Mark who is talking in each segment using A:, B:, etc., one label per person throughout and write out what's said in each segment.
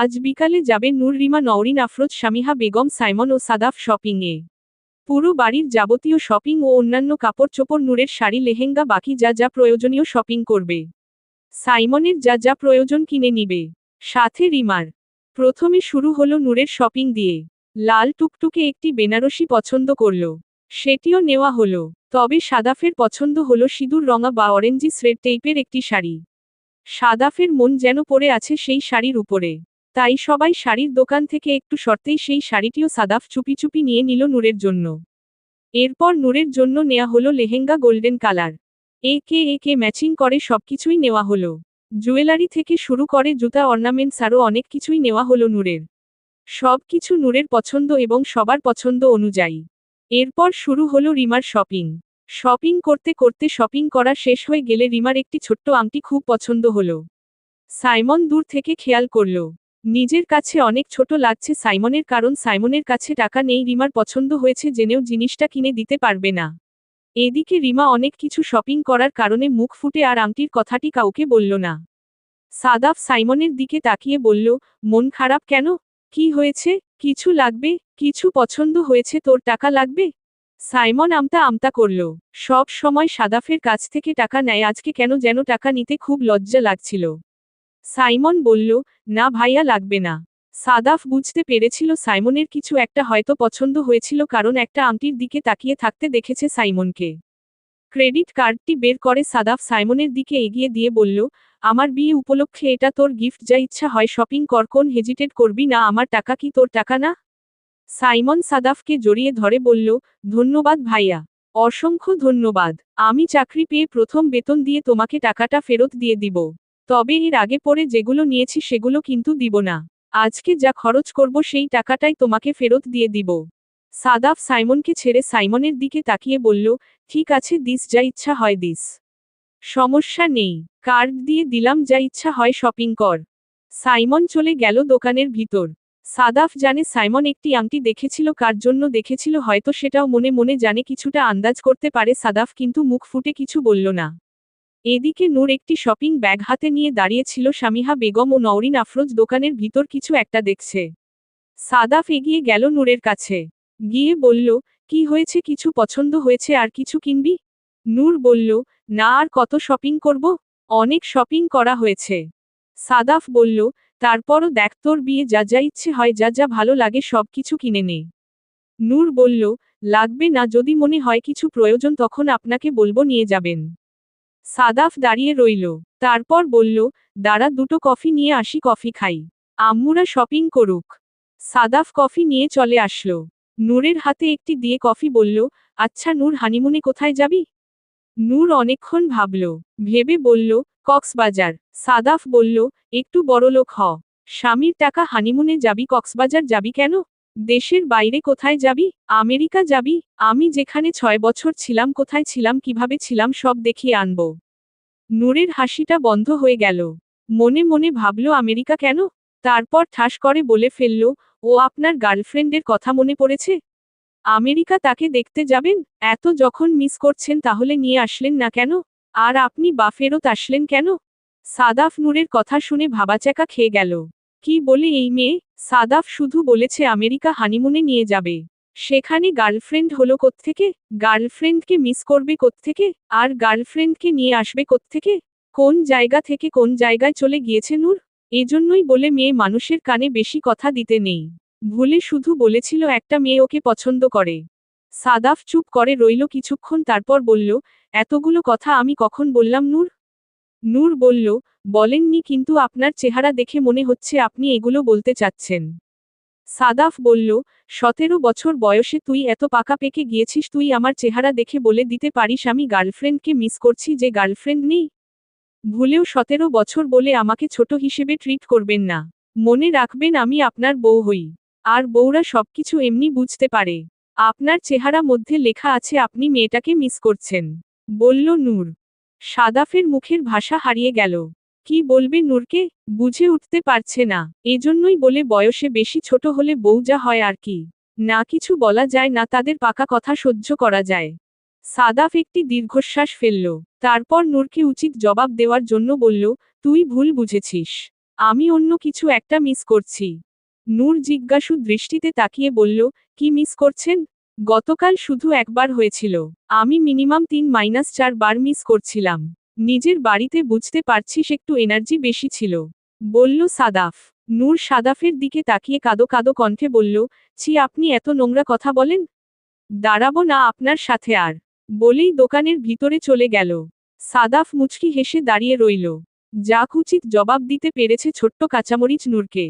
A: আজ বিকালে যাবে নূর রিমা নওরিন আফরোজ, শামিহা বেগম, সাইমন ও সাদাফ শপিংয়ে। পুরো বাড়ির যাবতীয় শপিং ও অন্যান্য কাপড় চোপড়, নূরের শাড়ি, লেহেঙ্গা, বাকি যা যা প্রয়োজনীয় শপিং করবে। সাইমনের যা যা প্রয়োজন কিনে নিবে। সাথে রিমার। প্রথমে শুরু হলো নূরের শপিং দিয়ে। লাল টুকটুকে একটি বেনারসি পছন্দ করল। সেটিও নেওয়া হলো। তবে সাদাফের পছন্দ হলো সিঁদুর রঙা বা অরেঞ্জি স্রেড টেইপের একটি শাড়ি। সাদাফের মন যেন পড়ে আছে সেই শাড়ির উপরে। তাই সবাই শাড়ির দোকান থেকে একটু শর্তেই সেই শাড়িটিও সাদাফ চুপি চুপি নিয়ে নিল নূরের জন্য। এরপর নূরের জন্য নেওয়া হলো লেহেঙ্গা গোল্ডেন কালার। একে একে ম্যাচিং করে সবকিছুই নেওয়া হলো। জুয়েলারি থেকে শুরু করে জুতা, অর্নামেন্টস আরও অনেক কিছুই নেওয়া হলো নূরের। সব কিছু নূরের পছন্দ এবং সবার পছন্দ অনুযায়ী। এরপর শুরু হলো রিমার শপিং। শপিং করতে করতে শপিং করা শেষ হয়ে গেলে রিমার একটি ছোট্ট আংটি খুব পছন্দ হলো। সাইমন দূর থেকে খেয়াল করল। নিজের কাছে অনেক ছোট লাগছে সাইমনের কারণ সাইমনের কাছে টাকা নেই রিমার পছন্দ হয়েছে জেনেও জিনিসটা কিনে দিতে পারবে না। এদিকে রিমা অনেক কিছু শপিং করার কারণে মুখ ফুটে আর আংটির কথাটি কাউকে বলল না। সাদাফ সাইমনের দিকে তাকিয়ে বলল, মন খারাপ কেন? কি হয়েছে? কিছু লাগবে? কিছু পছন্দ হয়েছে তোর টাকা লাগবে? সাইমন আমতা আমতা করল, সব সময় সাদাফের কাছ থেকে টাকা নেয়, আজকে কেন যেন টাকা নিতে খুব লজ্জা লাগছিল। সাইমন বলল, না ভাইয়া, লাগবে না। সাদাফ বুঝতে পেরেছিল সাইমনের কিছু একটা হয়তো পছন্দ হয়েছিল কারণ একটা আংটির দিকে তাকিয়ে থাকতে দেখেছে সাইমনকে। ক্রেডিট কার্ডটি বের করে সাদাফ সাইমনের দিকে এগিয়ে দিয়ে বলল, আমার বিয়ে উপলক্ষে এটা তোর গিফট, যা ইচ্ছা হয় শপিং কর, কোন হেজিটেট করবি না, আমার টাকা কি তোর টাকা না? সাইমন সাদাফকে জড়িয়ে ধরে বলল, ধন্যবাদ ভাইয়া, অসংখ্য ধন্যবাদ। আমি চাকরি পেয়ে প্রথম বেতন দিয়ে তোমাকে টাকাটা ফেরত দিয়ে দিব। তবে এর আগে পরে যেগুলো নিয়েছি সেগুলো কিন্তু দিব না। আজকে যা খরচ করব সেই টাকাটাই তোমাকে ফেরত দিয়ে দিব। সাদাফ সাইমনকে ছেড়ে সাইমনের দিকে তাকিয়ে বলল, ঠিক আছে, দিস, যা ইচ্ছা হয় দিস। সমস্যা নেই, কার্ড দিয়ে দিলাম, যা ইচ্ছা হয় শপিং কর। সাইমন চলে গেল দোকানের ভিতর। সাদাফ জানে সাইমন একটি আংটি দেখেছিল, কার জন্য দেখেছিল, হয়তো সেটাও মনে মনে জানে, কিছুটা আন্দাজ করতে পারে সাদাফ, কিন্তু মুখ ফুটে কিছু বলল না। এদিকে নূর একটি শপিং ব্যাগ হাতে নিয়ে দাঁড়িয়েছিল শামিহা বেগম ও নওরিন আফরোজ দোকানের ভিতর কিছু একটা দেখছে। সাদাফ এগিয়ে গেল নূরের কাছে। গিয়ে বলল, কি হয়েছে? কিছু পছন্দ হয়েছে আর কিছু কিনবি? নূর বলল, না, আর কত শপিং করব? অনেক শপিং করা হয়েছে। সাদাফ বলল, তারপরও দেখ, তোর বিয়ে যা যা ইচ্ছে হয়, যা যা ভালো লাগে, সব কিছু কিনে নে। নূর বলল, লাগবে না, যদি মনে হয় কিছু প্রয়োজন, তখন আপনাকে বলব, নিয়ে যাবেন। সাদাফ দাঁড়িয়ে রইল। তারপর বলল, দাঁড়া, দুটো কফি নিয়ে আসি, কফি খাই। আম্মুরা শপিং করুক। সাদাফ কফি নিয়ে চলে আসলো। নূরের হাতে একটি দিয়ে কফি বলল আচ্ছা নূর, হানিমুনে কোথায় যাবি? নূর অনেকক্ষণ ভাবল, ভেবে বলল, কক্সবাজার। সাদাফ বলল, একটু বড়লোক হ। স্বামীর টাকা হানিমুনে যাবি, কক্সবাজার যাবি কেন? দেশের বাইরে কোথায় যাবি? আমেরিকা যাবি? আমি যেখানে ছয় বছর ছিলাম, কোথায় ছিলাম, কীভাবে ছিলাম, সব দেখিয়ে আনব। নূরের হাসিটা বন্ধ হয়ে গেল। মনে মনে ভাবল, আমেরিকা কেন? তারপর ঠাস করে বলে ফেলল, ও আপনার গার্লফ্রেন্ডের কথা মনে পড়েছে? আমেরিকা তাকে দেখতে যাবেন? এত যখন মিস করছেন, তাহলে নিয়ে আসলেন না কেন? আর আপনি বা ফেরত আসলেন কেন? সাদাফ নূরের কথা শুনে ভাবাচাকা খেয়ে গেল। কি বলে এই মেয়ে? সাদাফ শুধু বলেছে আমেরিকা হানিমুনে নিয়ে যাবে। সেখানে গার্লফ্রেন্ড হলো কোত্থেকে? গার্লফ্রেন্ডকে মিস করবে কোত্থেকে? আর গার্লফ্রেন্ডকে নিয়ে আসবে কোত্থেকে? কোন জায়গা থেকে কোন জায়গায় চলে গিয়েছে নূর? এজন্যই বলে মেয়ে মানুষের কানে বেশি কথা দিতে নেই। ভুলে শুধু বলেছিল একটা মেয়ে ওকে পছন্দ করে। সাদাফ চুপ করে রইল কিছুক্ষণ তারপর বলল, এতগুলো কথা আমি কখন বললাম নূর? নূর বলল, বলেননি কিন্তু আপনার চেহারা দেখে মনে হচ্ছে আপনি এগুলো বলতে চাচ্ছেন। সাদাফ বলল, সতেরো বছর বয়সে তুই এত পাকা পেকে গিয়েছিস, তুই আমার চেহারা দেখে বলে দিতে পারিস, আমি গার্লফ্রেন্ডকে মিস করছি যে গার্লফ্রেন্ড নেই। ভুলেও সতেরো বছর বলে আমাকে ছোট হিসেবে ট্রিট করবেন না। মনে রাখবেন আমি আপনার বউ হই। আর বউরা সবকিছু এমনি বুঝতে পারে। আপনার চেহারা মধ্যে লেখা আছে আপনি মেয়েটাকে মিস করছেন। বলল নূর। সাদাফের মুখের ভাষা হারিয়ে গেল। কি বলবে নূরকে? বুঝে উঠতে পারছে না। এজন্যই বলে বয়সে বেশি ছোট হলে বউ যা হয় আর কি। না কিছু বলা যায়, না তাদের পাকা কথা সহ্য করা যায়। সাদাফ একটি দীর্ঘশ্বাস ফেলল। তারপর নূরকে উচিত জবাব দেওয়ার জন্য বলল, তুই ভুল বুঝেছিস। আমি অন্য কিছু একটা মিস করছি। নূর জিজ্ঞাসু দৃষ্টিতে তাকিয়ে বলল, কি মিস করছেন? গতকাল শুধু একবার হয়েছিল। আমি মিনিমাম তিন মাইনাস চার বার মিস করছিলাম। নিজের বাড়িতে বুঝতে পারছিস একটু এনার্জি বেশি ছিল। বলল সাদাফ। নূর সাদাফের দিকে তাকিয়ে কাদো কাদো কণ্ঠে বলল, ছি, আপনি এত নোংরা কথা বলেন? দাঁড়াবো না আপনার সাথে আর। বলেই দোকানের ভিতরে চলে গেল। সাদাফ মুচকি হেসে দাঁড়িয়ে রইল। যা উচিত জবাব দিতে পেরেছে ছোট্ট কাঁচামরিচ নূরকে।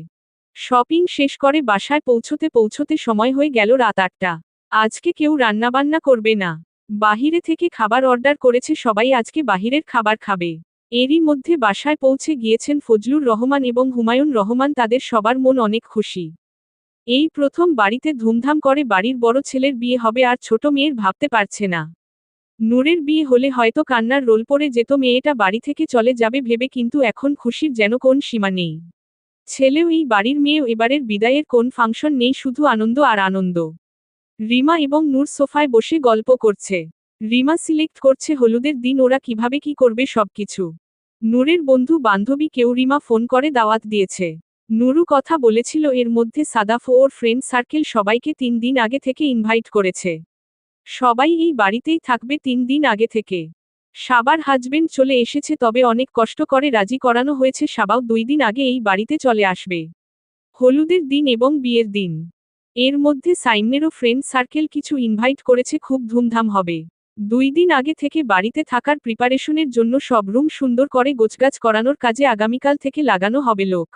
A: শপিং শেষ করে বাসায় পৌঁছতে পৌঁছতে সময় হয়ে গেল রাত আটটা। আজকে কেউ রান্নাবান্না করবে না। বাহিরে থেকে খাবার অর্ডার করেছে সবাই আজকে বাহিরের খাবার খাবে। এরই মধ্যে বাসায় পৌঁছে গিয়েছেন ফজলুর রহমান এবং হুমায়ুন রহমান, তাদের সবার মন অনেক খুশি। এই প্রথম বাড়িতে ধুমধাম করে বাড়ির বড় ছেলের বিয়ে হবে আর ছোট মেয়ের ভাবতে পারছে না। নূরের বিয়ে হলে হয়তো কান্নার রোল পড়ে যেত, মেয়েটা বাড়ি থেকে চলে যাবে ভেবে কিন্তু এখন খুশির যেন কোন সীমা নেই। ছেলেও এই বাড়ির মেয়েও এবারের বিদায়ের কোন ফাংশন নেই, শুধু আনন্দ আর আনন্দ। রিমা এবং নূর সোফায় বসে গল্প করছে। রিমা সিলেক্ট করছে হলুদের দিন ওরা কীভাবে কি করবে সবকিছু। নূরের বন্ধু বান্ধবী কেউ রিমা ফোন করে দাওয়াত দিয়েছে। নুরু কথা বলেছিল এর মধ্যে সাদাফ ওর ফ্রেন্ড সার্কেল সবাইকে তিন দিন আগে থেকে ইনভাইট করেছে। সবাই এই বাড়িতেই থাকবে তিন দিন আগে থেকে। সাবার হাজবেন্ড চলে এসেছে তবে অনেক কষ্ট করে রাজি করানো হয়েছে, সাবাও দুই দিন আগে এই বাড়িতে চলে আসবে। হলুদের দিন এবং বিয়ের দিন। এর মধ্যে সাইমনেরও ফ্রেন্ড সার্কেল কিছু ইনভাইট করেছে, খুব ধুমধাম হবে। দুই দিন আগে থেকে বাড়িতে থাকার প্রিপারেশনের জন্য সব রুম সুন্দর করে গোছগাছ করানোর কাজে আগামীকাল থেকে লাগানো হবে লোক।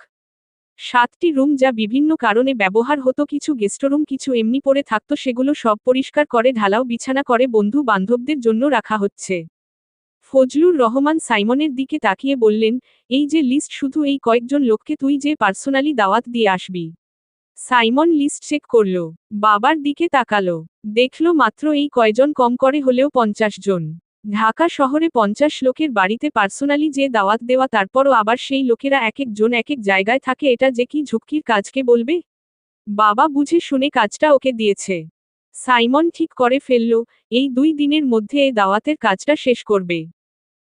A: সাতটি রুম যা বিভিন্ন কারণে ব্যবহার হতো, কিছু গেস্টরুম কিছু এমনি পড়ে থাকতো, সেগুলো সব পরিষ্কার করে, ঢালাও, বিছানা করে বন্ধু বান্ধবদের জন্য রাখা হচ্ছে। ফজলুর রহমান সাইমনের দিকে তাকিয়ে বললেন, এই যে লিস্ট, শুধু এই কয়েকজন লোককে তুই যে পার্সোনালি দাওয়াত দিয়ে আসবি। সাইমন লিস্ট চেক করল। বাবার দিকে তাকালো। দেখল মাত্র এই কয়জন কম করে হলেও পঞ্চাশ জন। ঢাকা শহরে পঞ্চাশ লোকের বাড়িতে পার্সোনালি যে দাওয়াত দেওয়া তারপরও আবার সেই লোকেরা এক একজন এক এক জায়গায় থাকে, এটা যে কি ঝুঁকির কাজকে বলবে? বাবা বুঝে শুনে কাজটা ওকে দিয়েছে। সাইমন ঠিক করে ফেলল, এই দুই দিনের মধ্যে এ দাওয়াতের কাজটা শেষ করবে।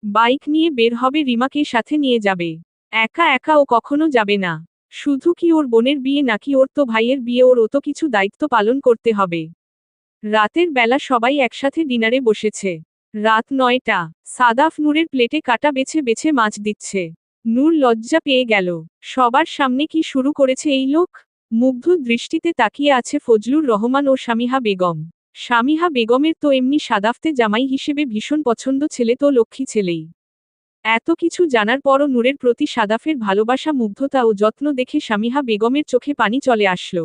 A: বাইক নিয়ে বের হবে রিমাকে সাথে নিয়ে যাবে। একা একা ও কখনো যাবে না। শুধু কি ওর বোনের বিয়ে নাকি ওর তো ভাইয়ের বিয়ে, ওর অত কিছু দায়িত্ব পালন করতে হবে। রাতের বেলা সবাই একসাথে ডিনারে বসেছে। রাত নয়টা, সাদাফ নূরের প্লেটে কাটা বেছে বেছে মাছ দিচ্ছে। নূর লজ্জা পেয়ে গেল। সবার সামনে কি শুরু করেছে এই লোক? মুগ্ধ দৃষ্টিতে তাকিয়ে আছে ফজলুর রহমান ও স্বামীহা বেগম। স্বামীহা বেগমের তো এমনি সাদাফতে জামাই হিসেবে ভীষণ পছন্দ ছেলে তো লক্ষ্মী ছেলেই। এত কিছু জানার পরও নূরের প্রতি সাদাফের ভালোবাসা, মুগ্ধতা ও যত্ন দেখে স্বামীহা বেগমের চোখে পানি চলে আসলো।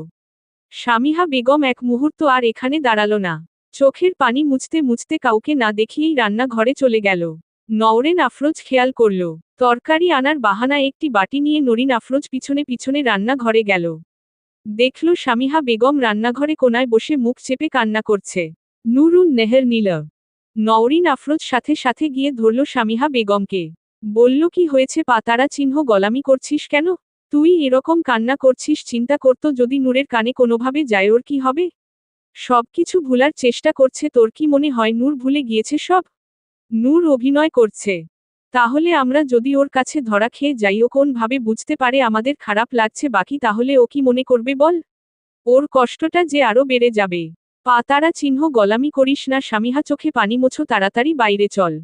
A: স্বামীহা বেগম এক মুহূর্ত আর এখানে দাঁড়াল না। চোখের পানি মুছতে মুছতে কাউকে না দেখিয়েই রান্নাঘরে চলে গেল। নওরেন আফরোজ খেয়াল করল, তরকারি আনার বাহানা একটি বাটি নিয়ে নরিন আফরোজ পিছনে পিছনে রান্নাঘরে গেল। দেখল স্বামীহা বেগম রান্নাঘরে কোনায় বসে মুখ চেপে কান্না করছে। নুরুন নেহের নীল নওরিন আফরোজ সাথে সাথে গিয়ে ধরল স্বামীহা বেগমকে। বলল, কি হয়েছে? পাতারা চিহ্ন গলামি করছিস কেন? তুই এরকম কান্না করছিস, চিন্তা করতো যদি নূরের কানে কোনোভাবে যায়, ওর কি হবে? সবকিছু ভুলার চেষ্টা করছে, তোর কি মনে হয় নূর ভুলে গিয়েছে সব? নূর অভিনয় করছে। তাহলে আমরা যদি ওর কাছে ধরা খেয়ে যাই, ও কোনভাবে বুঝতে পারে আমাদের খারাপ লাগছে, বাকি তাহলে ও কি মনে করবে বল? ওর কষ্টটা যে আরও বেড়ে যাবে। পাতারা চিহ্ন গলামি করিস না, স্বামীহা চোখে পানি মোছো, তাড়াতাড়ি বাইরে চল।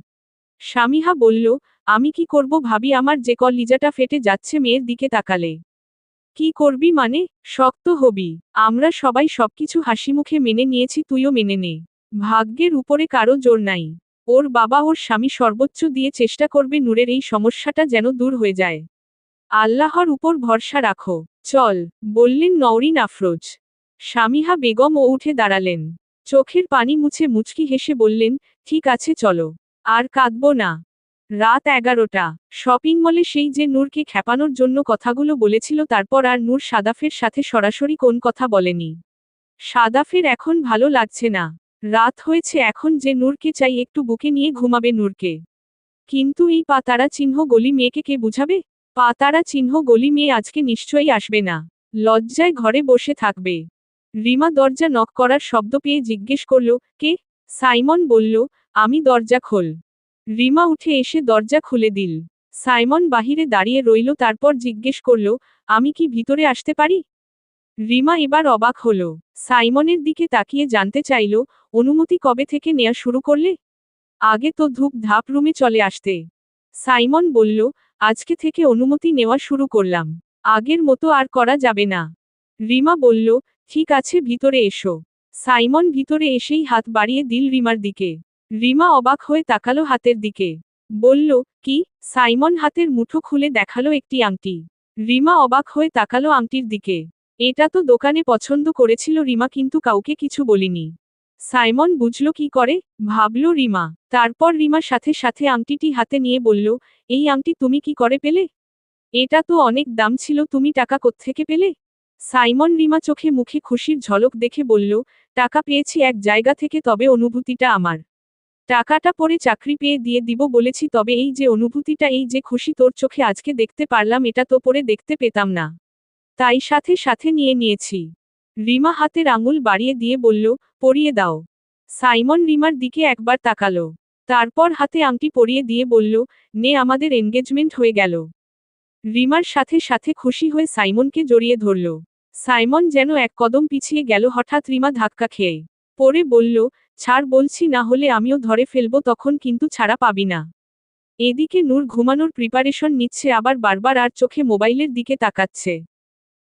A: স্বামীহা বলল, আমি কি করব ভাবি, আমার যে লিজাটা ফেটে যাচ্ছে মেয়ের দিকে তাকালে। কি করবি মানে শক্ত হবি। আমরা সবাই সবকিছু হাসিমুখে মেনে নিয়েছি, তুইও মেনে নে। ভাগ্যের উপরে কারও জোর নাই। ওর বাবা ওর স্বামী সর্বোচ্চ দিয়ে চেষ্টা করবে, নূরের এই সমস্যাটা যেন দূর হয়ে যায়। আল্লাহর উপর ভরসা রাখো। চল, বললেন নওরিন আফরোজ। স্বামীহা বেগম ও উঠে দাঁড়ালেন। চোখের পানি মুছে মুচকি হেসে বললেন, ঠিক আছে, চলো। আর কাঁদব না। রাত এগারোটা। শপিং মলে সেই যে নূরকে খেপানোর জন্য কথাগুলো বলেছিল, তারপর আর নূর সাদাফের সাথে সরাসরি কোন কথা বলেনি। সাদাফের এখন ভালো লাগছে না। রাত হয়েছে এখন যে নূরকে চাই একটু বুকে নিয়ে ঘুমাবে নূরকে। কিন্তু এই পাতারা চিহ্ন গলি মেয়েকে কে বুঝাবে? পাতারা চিহ্ন গলি মেয়ে আজকে নিশ্চয়ই আসবে না। লজ্জায় ঘরে বসে থাকবে। রিমা দরজা নক করার শব্দ পেয়ে জিজ্ঞেস করল, কে? সাইমন বলল, আমি দরজা খোল। রিমা উঠে এসে দরজা খুলে দিল। সাইমন বাহিরে দাঁড়িয়ে রইল, তারপর জিজ্ঞেস করল, আমি কি ভিতরে আসতে পারি? রিমা এবার অবাক হল। সাইমনের দিকে তাকিয়ে জানতে চাইল, অনুমতি কবে থেকে নেয়া শুরু করলে? আগে তো ধূপ ধাপ রুমে চলে আসতে। সাইমন বলল, আজকে থেকে অনুমতি নেওয়া শুরু করলাম। আগের মতো আর করা যাবে না। রিমা বলল ঠিক আছে, ভিতরে এসো। সাইমন ভিতরে এসেই হাত বাড়িয়ে দিল রিমার দিকে। রিমা অবাক হয়ে তাকালো হাতের দিকে। বলল, কি? সাইমন হাতের মুঠো খুলে দেখাল একটি আংটি। রিমা অবাক হয়ে তাকালো আংটির দিকে। এটা তো দোকানে পছন্দ করেছিল রিমা, কিন্তু কাউকে কিছু বলিনি। সাইমন বুঝল কি করে, ভাবল রিমা। তারপর রিমার সাথে সাথে আংটিটি হাতে নিয়ে বলল, এই আংটি তুমি কি করে পেলে? এটা তো অনেক দাম ছিল, তুমি টাকা কোত্থেকে পেলে? সাইমন রিমা চোখে মুখে খুশির ঝলক দেখে বলল, টাকা পেয়েছি এক জায়গা থেকে, তবে অনুভূতিটা আমার। টাকাটা পরে চাকরি পেয়ে দিয়ে দিব বলেছি, তবে এই যে অনুভূতিটা, এই যে খুশি তোর চোখে আজকে দেখতে পারলাম, এটা তো পরে দেখতে পেতাম না। তাই সাথে সাথে নিয়ে নিয়েছি। রিমা হাতের আঙুল বাড়িয়ে দিয়ে বলল, পরিয়ে দাও। সাইমন রিমার দিকে একবার তাকালো। তারপর হাতে আংটি পরিয়ে দিয়ে বলল, নে, আমাদের এনগেজমেন্ট হয়ে গেল। রিমার সাথে সাথে খুশি হয়ে সাইমনকে জড়িয়ে ধরল। সাইমন যেন এক কদম পিছিয়ে গেল, হঠাৎ রিমা ধাক্কা খেয়ে পরে বলল, ছাড়, বলছি না হলে আমিও ধরে ফেলব, তখন কিন্তু ছাড়া পাবি না এদিকে নূর ঘুমানোর প্রিপারেশন নিচ্ছে, আবার বারবার আর চোখে মোবাইলের দিকে তাকাচ্ছে।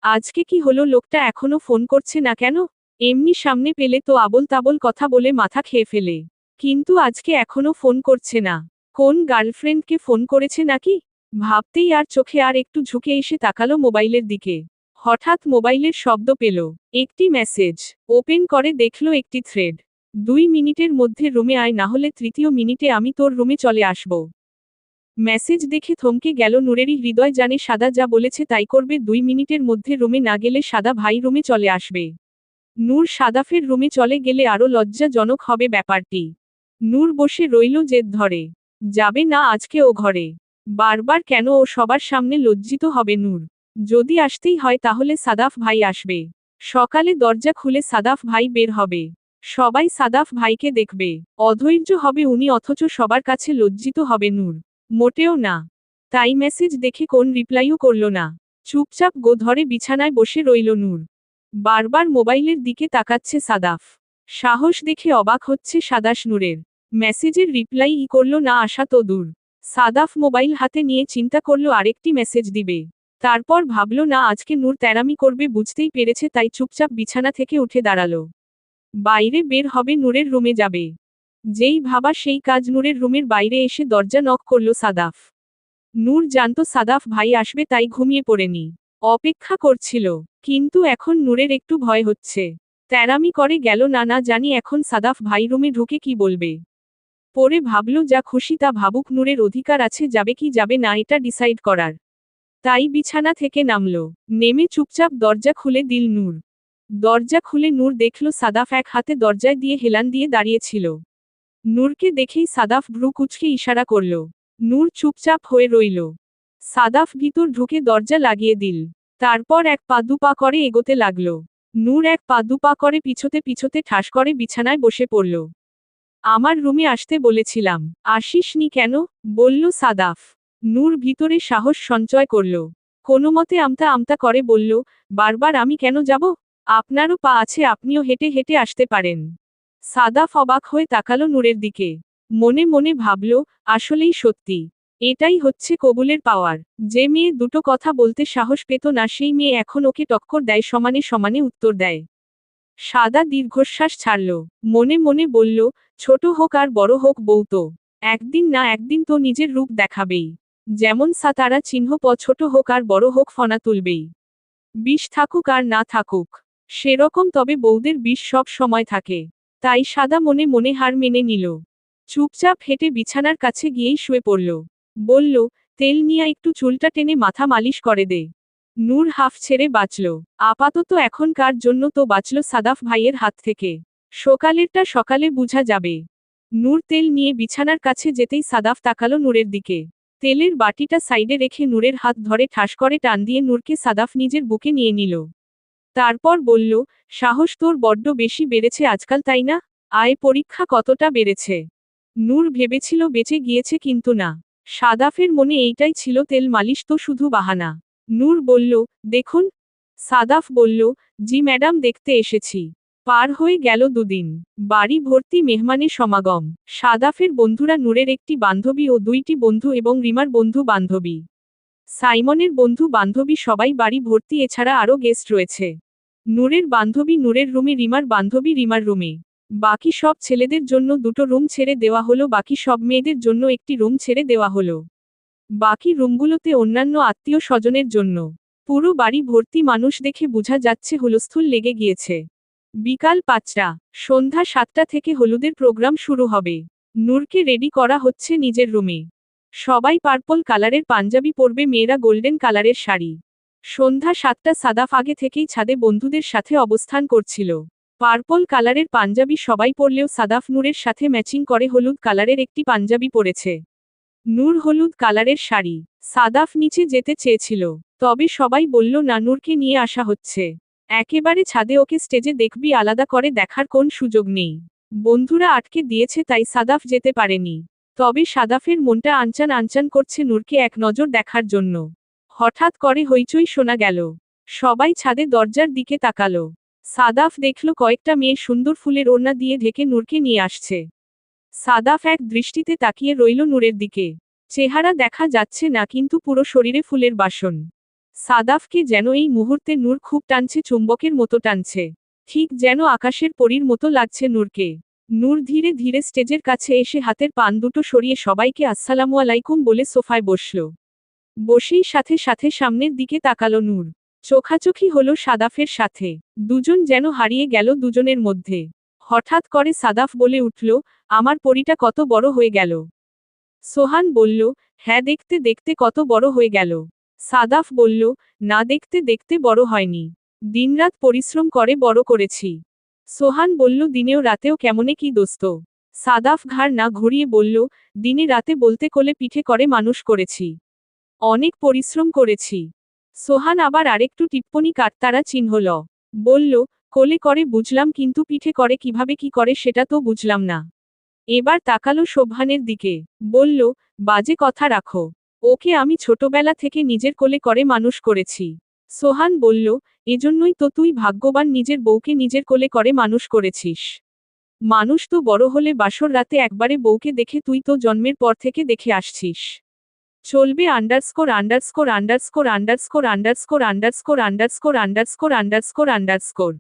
A: আজকে কি হলো? লোকটা এখনও ফোন করছে না কেন? এমনি সামনে পেলে তো আবল তাবল কথা বলে মাথা খেয়ে ফেলে। কিন্তু আজকে এখনও ফোন করছে না। কোন গার্লফ্রেন্ডকে ফোন করেছে নাকি? ভাবতেই আর চোখে আর একটু ঝুঁকে এসে তাকালো মোবাইলের দিকে। হঠাৎ মোবাইলের শব্দ পেল। একটি মেসেজ। ওপেন করে দেখল একটি থ্রেড। দুই মিনিটের মধ্যে রুমে আয়, না হলে তৃতীয় মিনিটে আমি তোর রুমে চলে আসব। মেসেজ দেখে থমকে গেল নূরেরই হৃদয়, জানে সাদা যা বলেছে তাই করবে। দুই মিনিটের মধ্যে রুমে না গেলে সাদা ভাই রুমে চলে আসবে। নূর সাদাফের রুমে চলে গেলে আরও লজ্জাজনক হবে ব্যাপারটি। নূর বসে রইল জেদ ধরে। যাবে না আজকে ও ঘরে। বারবার কেন ও সবার সামনে লজ্জিত হবে নূর? যদি আসতেই হয় তাহলে সাদাফ ভাই আসবে। সকালে দরজা খুলে সাদাফ ভাই বের হবে। সবাই সাদাফ ভাইকে দেখবে। অধৈর্য হবে উনি অথচ সবার কাছে লজ্জিত হবে নূর। মোটেও না। তাই মেসেজ দেখে কোন রিপ্লাইও করল না। চুপচাপ গো ধরে বিছানায় বসে রইল নূর। বারবার মোবাইলের দিকে তাকাচ্ছে সাদাফ। সাহস দেখে অবাক হচ্ছে সাদাস নূরের। মেসেজের রিপ্লাই ই করল না আসা তো দূর। সাদাফ মোবাইল হাতে নিয়ে চিন্তা করল আরেকটি মেসেজ দিবে। তারপর ভাবল, না, আজকে নূর তেরামি করবে, বুঝতেই পেরেছে, তাই চুপচাপ বিছানা থেকে উঠে দাঁড়াল। বাইরে বের হবে, নূরের রুমে যাবে। যেই ভাবা সেই কাজ নূরের রুমের বাইরে এসে দরজা নক করল সাদাফ। নূর জানত, সাদাফ ভাই আসবে, তাই ঘুমিয়ে পড়েনি। অপেক্ষা করছিল, কিন্তু এখন নূরের একটু ভয় হচ্ছে। তেরামি করে গেল, না না, জানি এখন সাদাফ ভাই রুমে ঢুকে কি বলবে? পরে ভাবল, যা খুশি তা ভাবুক, নূরের অধিকার আছে, যাবে কি যাবে না, এটা ডিসাইড করার। তাই বিছানা থেকে নামল। নেমে চুপচাপ দরজা খুলে দিল নূর। দরজা খুলে নূর দেখল সাদাফ এক হাতে দরজায় দিয়ে হেলান দিয়ে দাঁড়িয়েছিল। নূরকে দেখেই সাদাফ ভ্রু কুচকে ইশারা করল। নূর চুপচাপ হয়ে রইল। সাদাফ ভিতর ঢুকে দরজা লাগিয়ে দিল। তারপর এক পা দুপা করে এগোতে লাগল। নূর এক পা দুপা করে পিছতে পিছতে ঠাস করে বিছানায় বসে পড়ল। আমার রুমে আসতে বলেছিলাম। আসিস নি কেন? বলল সাদাফ। নূর ভিতরে সাহস সঞ্চয় করল। কোনো মতে আমতা আমতা করে বলল, বারবার আমি কেন যাব? আপনারও পা আছে, আপনিও হেঁটে হেঁটে আসতে পারেন। সাদাফ অবাক হয়ে তাকালো নূরের দিকে। মনে মনে ভাবল, আসলেই সত্যি। এটাই হচ্ছে কবুলের পাওয়ার। যে মেয়ে দুটো কথা বলতে সাহস পেত না, সেই মেয়ে এখন ওকে টক্কর দেয়, সমানে সমানে উত্তর দেয়। সাদা দীর্ঘশ্বাস ছাড়ল। মনে মনে বলল, ছোট হোক আর বড় হোক বউ তো একদিন না একদিন তো নিজের রূপ দেখাবেই। যেমন সা তারা চিহ্ন প ছোট হোক আর বড় হোক ফনা তুলবেই। বিষ থাকুক আর না থাকুক, সেরকম তবে বউদের বিষ সব সময় থাকে। তাই সাদা মনে মনে হার মেনে নিল। চুপচাপ হেঁটে বিছানার কাছে গিয়েই শুয়ে পড়ল। বলল, তেল নিয়ে একটু চুলটা টেনে মাথা মালিশ করে দে। নূর হাফ ছেড়ে বাঁচল। আপাতত এখনকার জন্য তো বাঁচল সাদাফ ভাইয়ের হাত থেকে। সকালেরটা সকালে বুঝা যাবে। নূর তেল নিয়ে বিছানার কাছে যেতেই সাদাফ তাকালো নূরের দিকে। তেলের বাটিটা সাইডে রেখে নূরের হাত ধরে ঠাস করে টান দিয়ে নূরকে সাদাফ নিজের বুকে নিয়ে নিল। তারপর বলল, সাহস তোর বড্ড বেশি বেড়েছে আজকাল, তাই না? আয়, পরীক্ষা কতটা বেড়েছে? নূর ভেবেছিল বেঁচে গিয়েছে কিন্তু না। সাদাফের মনে এইটাই ছিল তেল মালিশ তো শুধু বাহানা। নূর বলল, দেখুন। সাদাফ বলল, জি ম্যাডাম, দেখতে এসেছি। পার হয়ে গেল দুদিন। বাড়ি ভর্তি মেহমানের সমাগম। সাদাফের বন্ধুরা নূরের একটি বান্ধবী ও দুইটি বন্ধু এবং রিমার বন্ধু বান্ধবী। সাইমনের বন্ধু বান্ধবী সবাই বাড়ি ভর্তি, এছাড়া আরও গেস্ট রয়েছে। নূরের বান্ধবী নূরের রুমে, রিমার বান্ধবী রিমার রুমে। বাকি সব ছেলেদের জন্য দুটো রুম ছেড়ে দেওয়া হলো, বাকি সব মেয়েদের জন্য একটি রুম ছেড়ে দেওয়া হলো। বাকি রুমগুলোতে অন্যান্য আত্মীয় স্বজনের জন্য। পুরো বাড়ি ভর্তি মানুষ দেখে বোঝা যাচ্ছে হুলস্থুল লেগে গিয়েছে। বিকাল পাঁচটা, সন্ধ্যা সাতটা থেকে হলুদের প্রোগ্রাম শুরু হবে। নূরকে রেডি করা হচ্ছে নিজের রুমে। সবাই পার্পল কালারের পাঞ্জাবি পরবে, মেয়েরা গোল্ডেন কালারের শাড়ি। সন্ধ্যা সাতটা সাদাফ আগে থেকেই ছাদে বন্ধুদের সাথে অবস্থান করছিল। পার্পল কালারের পাঞ্জাবি সবাই পরলেও সাদাফ নূরের সাথে ম্যাচিং করে হলুদ কালারের একটি পাঞ্জাবি পরেছে। নূর হলুদ কালারের শাড়ি। সাদাফ নিচে যেতে চেয়েছিল। তবে সবাই বলল, না, নূরকে নিয়ে আসা হচ্ছে। একেবারে ছাদে ওকে স্টেজে দেখবি, আলাদা করে দেখার কোন সুযোগ নেই। বন্ধুরা আটকে দিয়েছে, তাই সাদাফ যেতে পারেনি। তবে সাদাফের মনটা আনচান আনচান করছে নূরকে এক নজর দেখার জন্য। হঠাৎ করে হইচই শোনা গেল। সবাই ছাদে দরজার দিকে তাকালো। সাদাফ দেখল, কয়েকটা মেয়ে সুন্দর ফুলের ওড়না দিয়ে ঢেকে নূরকে নিয়ে আসছে। সাদাফ এক দৃষ্টিতে তাকিয়ে রইল নূরের দিকে। চেহারা দেখা যাচ্ছে না, কিন্তু পুরো শরীরে ফুলের বাসন। সাদাফকে যেন এই মুহূর্তে নূর খুব টানছে, চুম্বকের মতো টানছে। ঠিক যেন আকাশের পরীর মতো লাগছে নূরকে। নূর ধীরে ধীরে স্টেজের কাছে এসে হাতের পান দুটো সরিয়ে সবাইকে আসসালামু আলাইকুম বলে সোফায় বসল। বসেই সাথে সাথে সামনের দিকে তাকালো নূর। চোখাচোখি হলো সাদাফের সাথে। দুজন যেন হারিয়ে গেল দুজনের মধ্যে। হঠাৎ করে সাদাফ বলে উঠল, আমার পরিটা কত বড় হয়ে গেল। সোহান বলল হ্যাঁ দেখতে দেখতে কত বড় হয়ে গেল। সাদাফ বলল, না, দেখতে দেখতে বড় হয়নি। দিনরাত পরিশ্রম করে বড় করেছি। সোহান বলল, দিনেও রাতেও কেমনে কি দোস্ত? সাদাফ ঘাড় না ঘুরিয়ে বলল, দিনে রাতে বলতে কোলে পিঠে করে মানুষ করেছি। অনেক পরিশ্রম করেছি। সোহান আবার আরেকটু টিপ্পনি কাটতারা চিহ্নল বলল কোলে করে বুঝলাম কিন্তু পিঠে করে কীভাবে কি করে সেটা তো বুঝলাম না। এবার তাকালো শোভানের দিকে, বলল, বাজে কথা রাখো। ওকে আমি ছোটবেলা থেকে নিজের কোলে করে মানুষ করেছি। সোহান বলল, এজন্যই তো তুই ভাগ্যবান নিজের বউকে নিজের কোলে করে মানুষ করেছিস। মানুষ তো বড় হলে বাসর রাতে একবারে বউকে দেখে তুই তো জন্মের পর থেকে দেখে আসছিস। চলবে underscore underscore underscore underscore underscore underscore underscore underscore underscore. Underscore